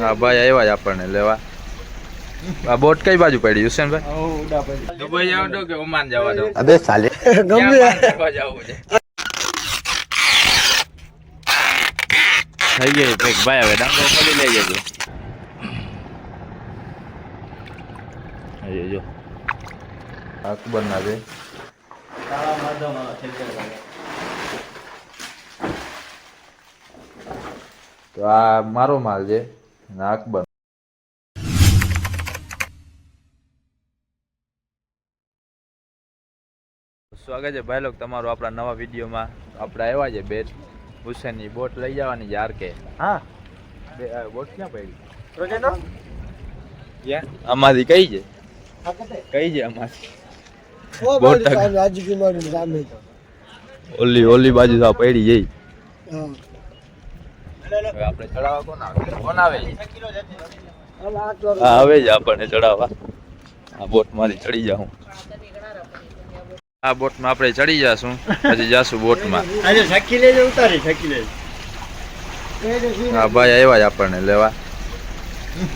હા ભાઈ આવ્યા જ આપણને લેવા. આ બોટ કઈ બાજુ પડી હુસેનભાઈ? દુબઈ જાવ કે ઓમાન જવા દો. અબે સાલે. ગમે. જવું છે. થઈ ગઈ કંઈક ભાઈ હવે ડાંગો ખોલી લઈ જજો. અરે જો અકબર ના છે. તો આ મારો માલ છે. અકબર. સ્વાગત છે ભાઈ લોક તમારું આપણા નવા વિડીયોમાં. આપણે આવ્યા છે બેટ. હુસેનની બોટ લઈ જવાની યાર કે હા. બે બોટ ક્યાં પડી? અમારી આમાંથી કઈ છે? કઈ છે? અમારી બોટ ઓલી ઓલી બાજુ આ પડી જઈ હા. હવે આપણે ચડાવવા કોણ આવે? કોણ હા જ આપણને ચડાવવા. આ બોટમાંથી ચડી જાઉં. આ બોટમાં આપણે ચડી જાશું. પછી જાશું બોટમાં. સખી લેજો ઉતારી સખી લેજો. હા ભાઈ આવ્યા જ આપણને લેવા.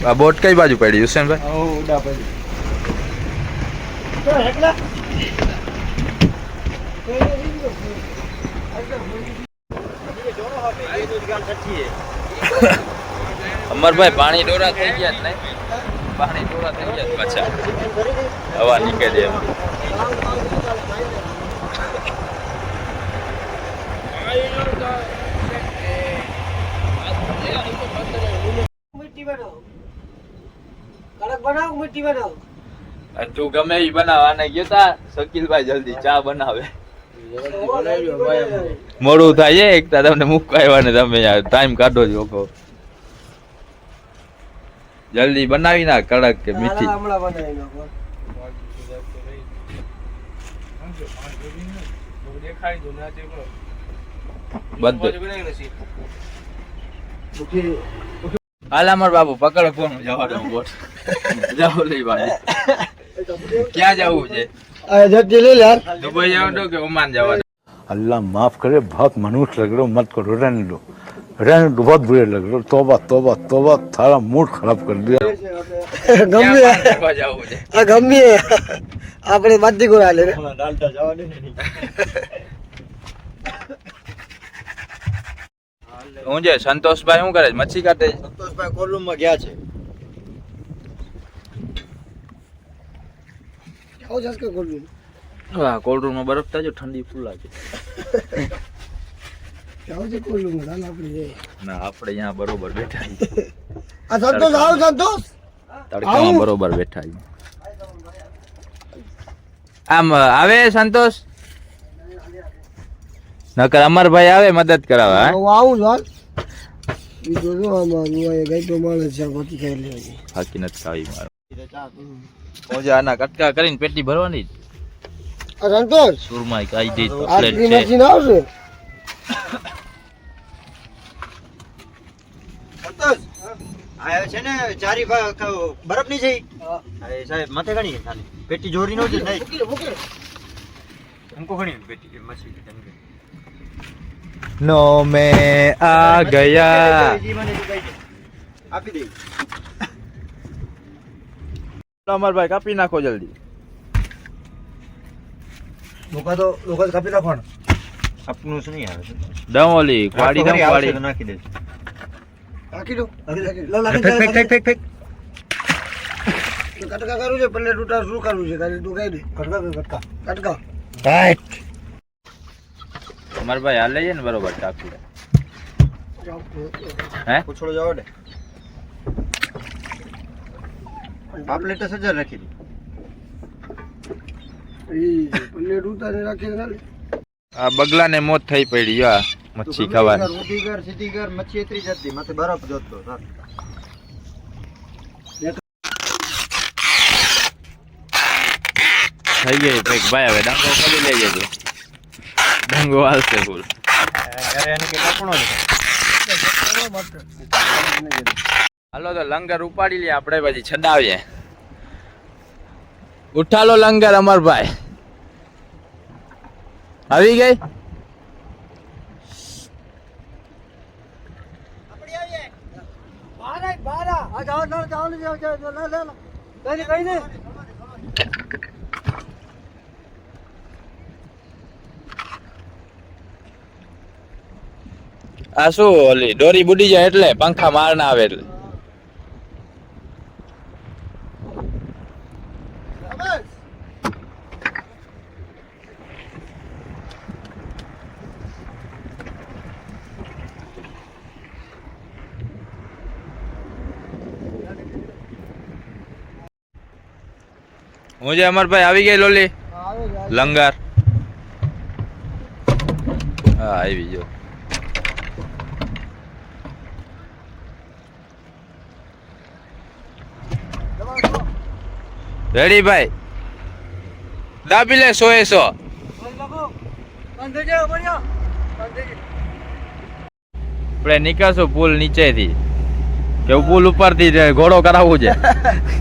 આ બોટ કઈ બાજુ પડી હુસેનભાઈ? ઉડા પડી. તો અમરભાઈ પાણી ડોરા થઈ ગયા ને પાણી ડોરા થઈ ગયા પાછા. હવા નીકળે એમ. તું ગમે એ બનાવવાને ગયો તા શકીલભાઈ જલ્દી ચા બનાવે. મોડું થાય છે એક તમને મૂકવા આવ્યા ને તમે ટાઈમ કાઢો છો કહો જલ્દી બનાવી ના કડક કે મીઠી. બાબુ પકડો ફોન. જવા દો બોટ જાઓ લઈ ભાઈ ક્યાં જવું છે? આ જલ્દી લઈ લે યાર દુબઈ જવા દો કે ઓમાન જવા દો अल्लाह माफ करे बहुत मनुष्य लग रहे हो मत करो रहने दो रहने दो बहुत बुरे लग रहे हो तोबा तोबा तोबा थारा मूड खराब कर दिया ગમે ક્યાં ફરવા જવું છે આ ગમે આપણે બાજી કોઈ હાલે રે ડાલતા જવા દે ને હું છે સંતોષભાઈ શું કરે છે મચ્છી કાઢે છે? સંતોષભાઈ કોલરૂમ માં ગયા છે આવો જસ કે કોલ્ડ હા કોલ્ડ રૂમમાં બરફ થાય છે ઠંડી ફૂલ લાગે. આવો છે કોલ્ડમાં હાલ આપણે ના આપણે અહીંયા બરોબર બેઠા છીએ. આ સંતોષ આવો સંતોષ તડકામાં બરોબર બેઠા છીએ. આમ આવે સંતોષ? નકર અમરભાઈ આવે મદદ કરાવે હા? હું આવું છું હાલ. બીજો જો આમાં ગઈ તો માણસ છે બાકી ખાઈ લેવાની. બાકી નથી ખાવી મારે. મોજા આના કટકા કરીને પેટી ભરવાની સંતોષ? સુરમાઈ કાઈ દે પ્લેટ છે. છે ને ચારી બરફની સાહેબ માથે ઘણી પેટી જોડી નો નો મે આ ગયા. આપી દે. અમરભાઈ કાપી નાખો જલ્દી. લોકા તો લોકા કાપી નાખો આપનું શું નહીં આવે? ડમોલી ક્વાડી દમ ક્વાડી નાખી દે. નાખી દો. ફેક ફેક ફેક ફેક. કટકા કરવું છે પલ્લે તૂટા શું કરવું છે? ખાલી તું કહી દે. કટકા કટકા? કટકા. રાઈટ. અમરભાઈ હાલ લઈએ ને બરોબર કાપી હે? પૂછડો જાવ દે. પાપલેટ સજા રાખી દી ઈ ને રાખી ખાલી. આ બગલાને મોત થઈ પડી યો આ મચ્છી ખાવાની. ઊંધી સીધીગર મચ્છી એતરી જતી માથે બરફ જોતો થઈ ગઈ ભાઈ ભાઈ હવે ડાંગો ખોલી લઈ જજો. ડાંગો હાલશે ફૂલ અરે એને કે કપણો છે હાલો તો લંગર ઉપાડી લઈએ આપણે પછી છડાવીએ ઉઠાલો લંગર અમરભાઈ આવી ગઈ? આ શું ઓલી દોરી બુડી જાય એટલે? પંખા માર ના આવે એટલે. હું જે અમરભાઈ આવી ગઈ લોલી? લંગર. હા આવી ગયો. રેડી ભાઈ? દાબી લે સો એ સો. આપણે નીકળશું પુલ નીચેથી. કે પુલ ઉપરથી થી ઘોડો કરાવવું છે.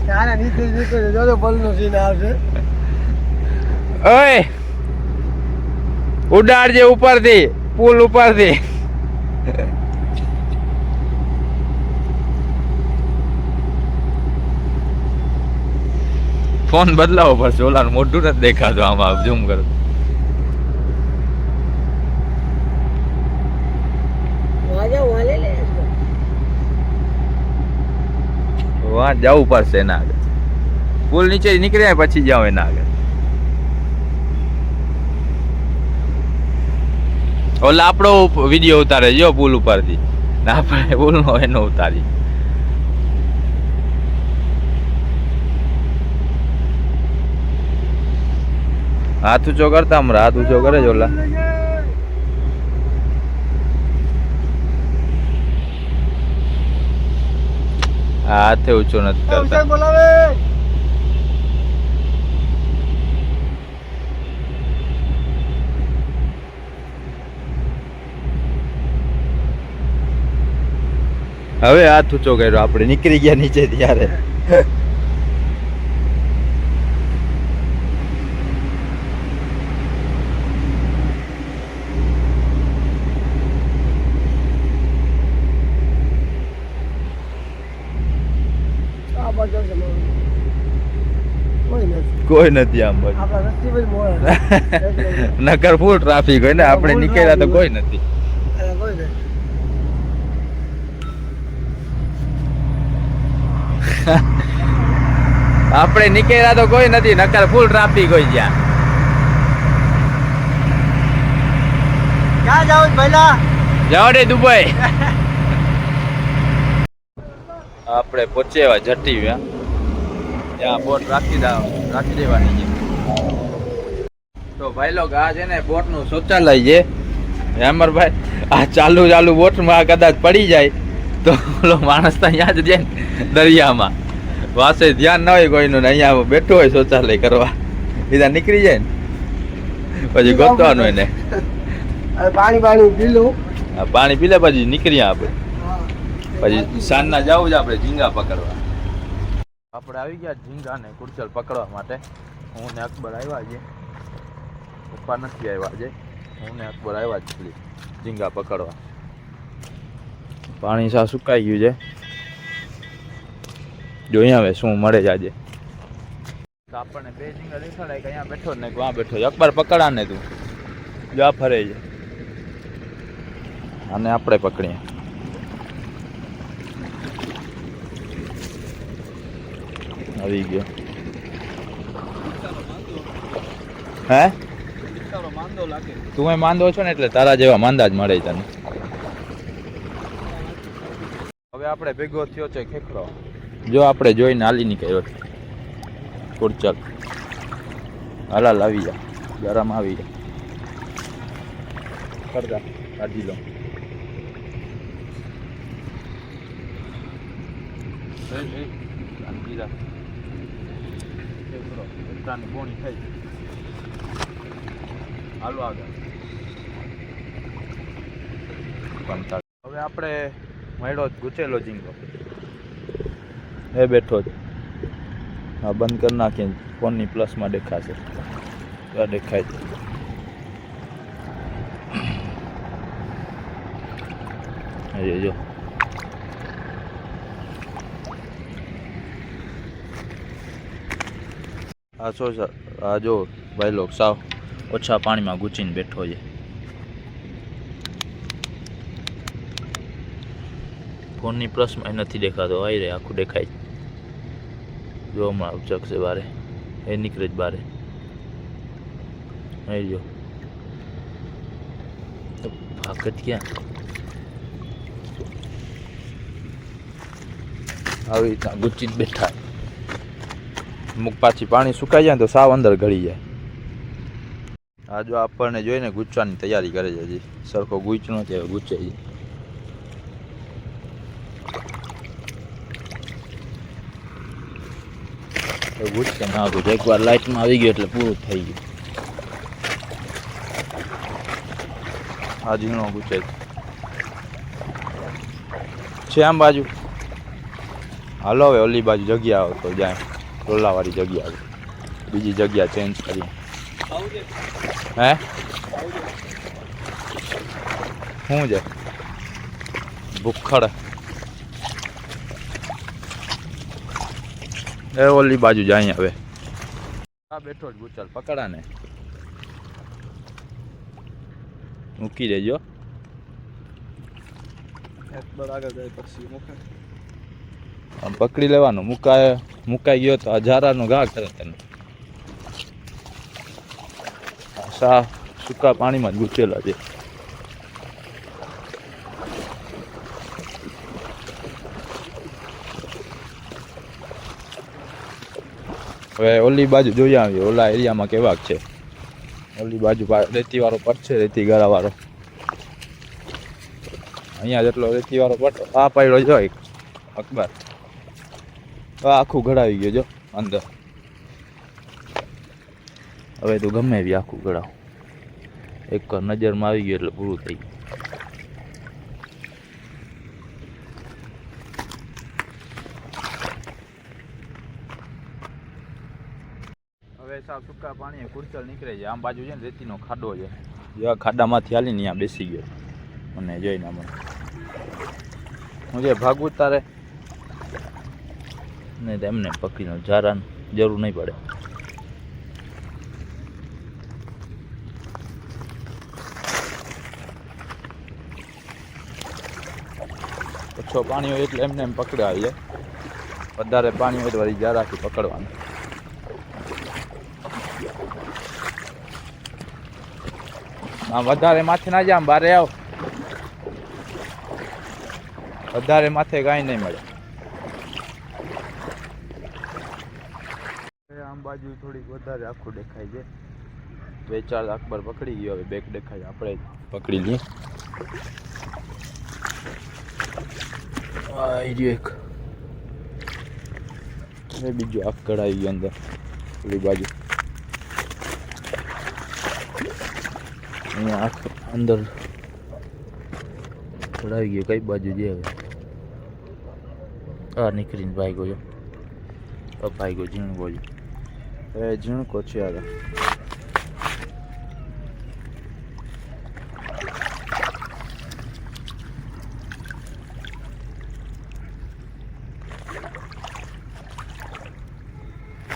તારા નીચે નીચે જોજો બલનો સીન આવશે ઓય! ઉડાડજે ઉપરથી પુલ ઉપરથી. ફોન બદલાવો પડશે ઓલા મોઢું નથી દેખાતું આમાં ઝૂમ કરો. વાં જવું પડશે એના આગળ. પુલ નીચે નીકળ્યા પછી જાઓ એના આગળ. ઓલા આપણો વીડિયો ઉતારે જો પુલ ઉપરથી. આપણે પુલ નો, એનો ઉતારી. હાથ ઊંચો કરતા હમણાં, હાથ ઊંચો કરે જ ઓલા આ હાથે ઊંચો નથી કરતા. હવે હાથ ઊંચો કર્યો. આપણે નીકળી ગયા નીચે ત્યારે આ બાજુ છે મારું. કોઈ નથી કોઈ નથી આમ બધું. નકર ફૂલ ટ્રાફિક હોય ને આપણે નીકળ્યા તો કોઈ નથી. આપણે નીકળ્યા તો કોઈ નથી નકર ફૂલ ટ્રાફિક હોય જ્યાં ક્યાં જાવ પહેલા? જાવ રે દુબઈ. આપણે પહોંચ્યા જટી ત્યાં ત્યાં બોટ રાખી દા રાખી દેવાની છે. તો ભાઈ લોક આ છે ને બોટનું શૌચાલય છે. હેમરભાઈ આ ચાલુ ચાલુ બોટમાં કદાચ પડી જાય તો ઓલો માણસ તો અહીંયા જ જાય દરિયામાં. વાસે ધ્યાન ના હોય કોઈનું ને અહીંયા બેઠો હોય શૌચાલય કરવા. બીજા નીકળી જાય ને. પછી ગોતવાનું એને ને. પાણી પાણી પી લઉં આ પાણી પીલે પછી નીકળ્યા આપણે. પછી સાંજના જવું જ આપણે ઝીંગા પકડવા. આપણે આવી ગયા ઝીંગા ને કુરચલ પકડવા માટે. હું ને અકબર આવ્યા છે પપ્પા નથી આવ્યા છે હું ને અકબર આવ્યા છે ખાલી ઝીંગા પકડવા. પાણી સા સુકાઈ ગયું છે. જોઈએ હવે શું મળે છે આજે. આપણને બે ઝીંગા દેખાડાય કે અહીંયા બેઠો ને વાં બેઠો છે. અકબર પકડા ને તું. જા ફરે છે. અને આપણે પકડીએ. આવી ગયો હે તું માંદો છો ને એટલે તારા જેવા માંદા જ મળે તને હવે આપણે ભેગો થયો છે ખેખરો જો આપણે જોઈને હાલી નીકળ્યો છે કુરચલ હાલા લાવી જા ગરમ આવી જા કરતા કાઢી લો શાંતિ રાખ. ખેખડાની પોણી થઈ હાલો આગળ હવે આપણે મળ્યો જ ગુચેલો જીંગો. એ બેઠો જ. હા, બંધ કરી નાખીએ ફોનની પ્લસમાં દેખાશે. દેખાય છે. જો. આ સો આ જો ભાઈ લોક, સાવ ઓછા પાણીમાં ગૂંચીને બેઠો છે. ફોનની પ્લસમાં નથી દેખાતો આવી રે, આખું દેખાય જો હમણાં ઉચકશે બારે, એ નીકળે જ બારે. આવી જો. ભાગત ક્યાં? આવી રીતના ગુચી જ બેઠા. અમુક પાછી પાણી સુકાઈ જાય તો સાવ અંદર ગળી જાય. આ જો આપણને જોઈને ગુચવાની તૈયારી કરે છે હજી. સરખો ગુચ નો છે ગુચે છે ગુચકે ના ગુચ એકવાર લાઇટમાં આવી ગયું એટલે પૂરું થઈ ગયું. આ ઝીણો ગુચે. છે. છે આમ બાજુ? હાલો હવે ઓલી બાજુ જગ્યા આવતો જાય. ટોલાવાળી જગ્યા બીજી જગ્યા ચેન્જ કરી. હે? શું છે? ભૂખડ. એ ઓલી બાજુ જાય હવે. આ બેઠો જ ગુચલ, પકડા ને. મૂકી દેજો. આમ પકડી લેવાનું. મુકાય, મુકાઈ ગયો તો હજારાનો ઘા કરે તને. સા સૂકા પાણીમાં જ ગૂંચેલા છે. હવે ઓલી બાજુ જોઈ આવીએ. ઓલા એરિયામાં કેવાક છે. ઓલી બાજુ રેતી વાળો પટ છે, રેતી ગાળા વાળો અહીંયા જેટલો રેતી વાળો પટ, આ પાડ્યો જો એક અકબર. આ આખું ઘડાવી ગયો જો અંદર. હવે તો ગમે એવી આખું ઘડાવ એક નજરમાં આવી ગયું એટલે પૂરું થઈ ગયું. હવે સાવ સૂકા પાણી કુરચલ નીકળે છે. આમ બાજુ છે ને રેતીનો ખાડો છે. જેવા ખાડામાંથી હાલીને અહીંયા બેસી ગયો. મને જોઈને મને હું જે ભાગવું તારે ને એમને પકડીને ઝારાની જરૂર નહીં પડે. ઓછો પાણી હોય એટલે એમને એમ પકડાવીએ વધારે પાણી હોય તો વળી જારાથી પકડવાનું. આમ વધારે માથે ના જામ બારે આવ. વધારે માથે કાંઈ નહીં મળે આમ બાજુ થોડીક વધારે આખું દેખાય છે. બે, ચાર અકબર પકડી ગયો, હવે બેક દેખાય આપણે પકડી લઈએ. આ રહ્યું એક. એ બીજું આખ કઢાઈ ગયું અંદર ઓલી બાજુ. અહીંયા આખ અંદર કઢાઈ ગયું, કઈ બાજુ જે હવે? આ નીકળીને ભાઈ ગયો ભાઈ ગયો ઝીણકો છે. એ ઝીણકો છે આગળ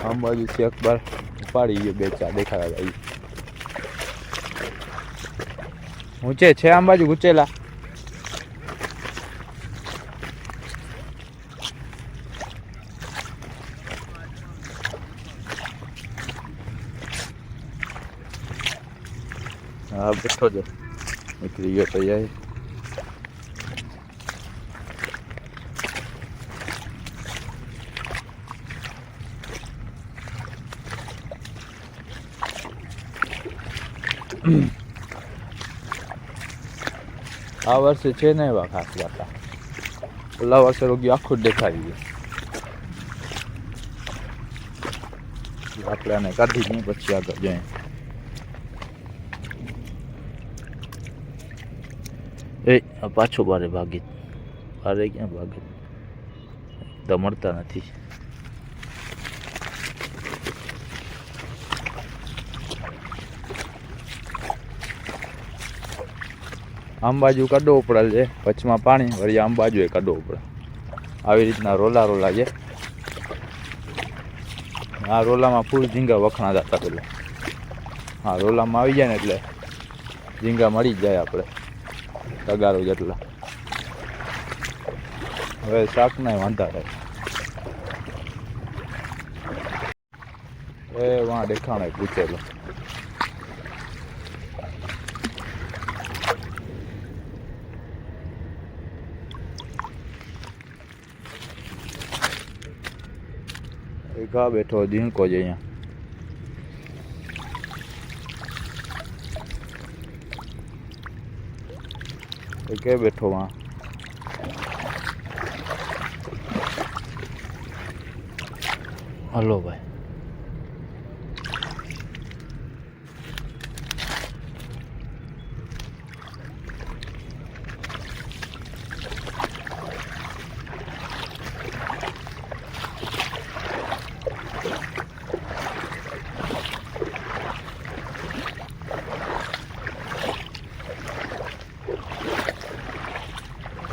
આમ છે અખબાર ઉપાડી ગયો બે ચાર દેખાડા ભાઈ ઊંચે છે, આમ બાજુ ગુચેલા હા બેઠો છે નીકળી ગયો તો યાર આ વર્ષે છે ને એવા ખાસ વાતા ઓલા વર્ષે રોગી આખું જ દેખાડી ગયું આપણે આને કાઢી દઈએ પછી આગળ જઈએ એ પાછો બારે ભાગી. બારે ક્યાં ભાગે? દમડતા નથી. આમ બાજુ કડો ઉપડેલ છે. વચમાં પાણી, વળી આમ બાજુએ કડો ઉપડે આવી રીતના રોલા રોલા છે. આ રોલામાં ફૂલ ઝીંગા વખણાતા હતા પેલા હા રોલામાં આવી જાય ને એટલે ઝીંગા મળી જાય આપણે. તગારો જેટલા હવે શાકના વાંધા રહે એ વાં દેખાણે પૂછેલો એક આ બેઠો ઝીણકો છે અહીંયા એ કે બેઠો માં? હલો ભાઈ.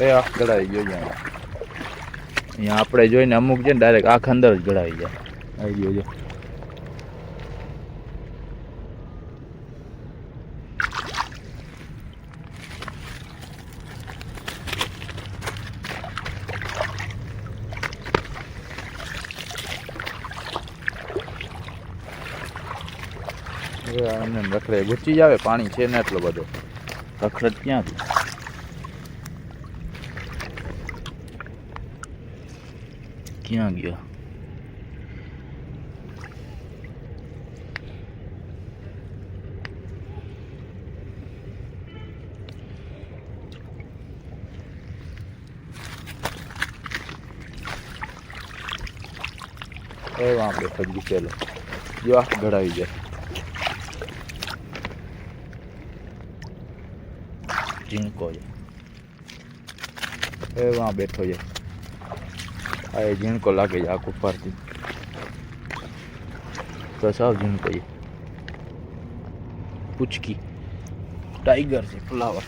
એ આ ગળાઈ ગયો અહીંયા. અહીંયા આપણે જોઈને અમુક છે ને ડાયરેક્ટ આખ અંદર જ ગળાઈ જાય આવી ગયો છે. રખડે ગુચી જ આવે પાણી છે ને એટલો બધો. રખડત ક્યાંથી? ક્યાં ગયો એ બેઠો જ ગુચેલો જો આ ઘડાવી જાય. ઝીણકો છે. એ બેઠો છે. આ એ ઝીણકો લાગે છે આખું ફરતી તો સાવ ઝીણકો છે પૂચકી ટાઈગર છે ફ્લાવર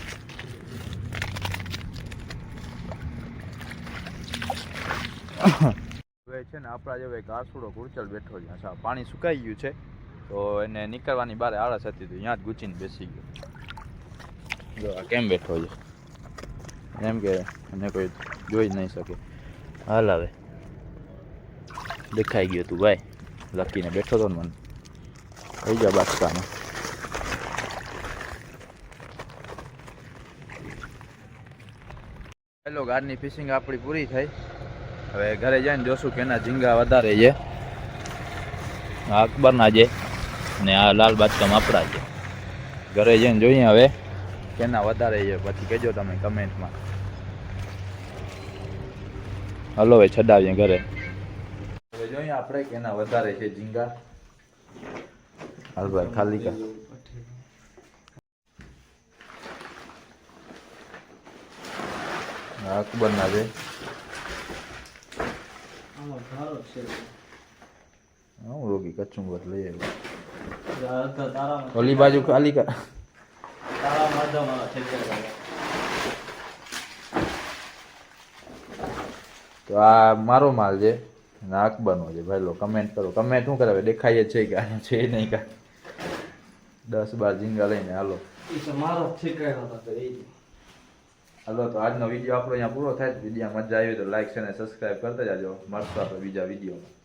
હવે છે ને આપણા જેવો એક આસુડો ગુરચલ બેઠો છે અચ્છા પાણી સુકાઈ ગયું છે તો એને નીકળવાની બારે આળસ હતી તો ત્યાં જ ગુચીને બેસી ગયો જો આ કેમ બેઠો છે એમ કે એને કોઈ જોઈ જ નહીં શકે હાલ હવે. દેખાઈ ગયું તું ભાઈ. લકીને બેઠો તો ને મને. થઈ ગયા બાચકામાં હેલો ગાડની ફિશિંગ આપણી પૂરી થઈ. હવે ઘરે જઈને જોશું કે એના ઝીંગા વધારે છે. આ અકબરના છે ને આ લાલ બાચકામ આપણા છે. ઘરે જઈને જોઈએ હવે કેના વધારે છે. પછી કહેજો તમે કમેન્ટમાં હલો ભાઈ છડાવીએ ઘરે. હવે જોઈએ આપણે કેના વધારે છે ઝીંગા. હાલ ભાઈ ખાલી કા. અકબર ના છે. હું રોગી કચુંબર લઈ આવ્યો. ઓલી બાજુ ખાલી કા. તારા માધવમાં તો આ મારો માલ છે. અને આ અકબરનો છે. ભાઈ લો કમેન્ટ કરો. કમેન્ટ શું કરાવે દેખાય છે કે આ છે નહીં કાંઈ દસ બાર ઝીંગા લઈને હાલો. મારો હાલો તો આજનો વીડિયો આપણો અહીંયા પૂરો થાય. વીડિયો મજા આવી તો લાઈક છે અને સબસ્ક્રાઈબ કરતા જાજો. મળશું આપણે બીજા વિડીયોમાં.